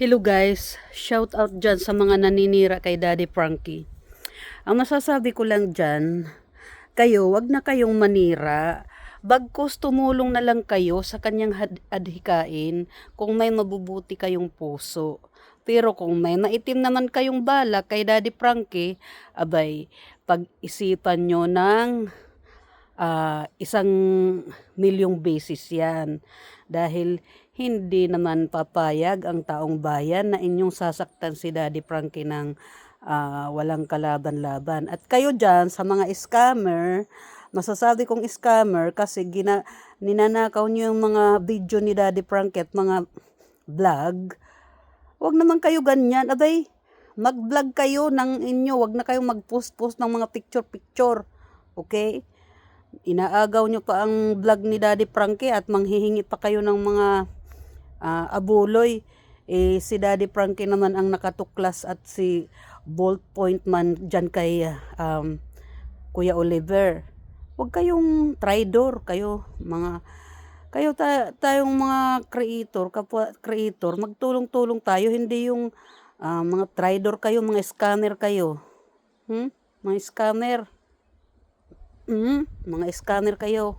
Hello guys, shout out dyan sa mga naninira kay Daddy Frankie. Ang masasabi ko lang dyan, kayo, wag na kayong manira. Bagkus tumulong na lang kayo sa kanyang adhikain kung may mabubuti kayong puso. Pero kung may naitim naman kayong bala kay Daddy Frankie, abay, pag-isipan nyo ng ah, isang milyong beses yan. Dahil hindi naman papayag ang taong bayan na inyong sasaktan si Daddy Frankie ng ah, walang kalaban-laban. At kayo dyan, sa mga scammer, masasabi kong scammer kasi gina, ninanakaw nyo yung mga video ni Daddy Frankie at mga vlog, Huwag naman kayo ganyan. Abay, mag-vlog kayo ng inyo. Huwag na kayong mag-post-post ng mga picture-picture. Okay? Inaagaw nyo pa ang vlog ni Daddy Frankie at manghihingi pa kayo ng mga ah, abuloy. Eh, si Daddy Frankie naman ang nakatuklas at si Bolt Point man dyan kay um, Kuya Oliver. Huwag kayong traidor kayo, mga kayo ta- tayong mga creator, kapwa creator, magtulong-tulong tayo, hindi yung ah, mga traidor kayo, mga scammer kayo. Hmm? Mga scammer. Hmm? Mga scammer kayo.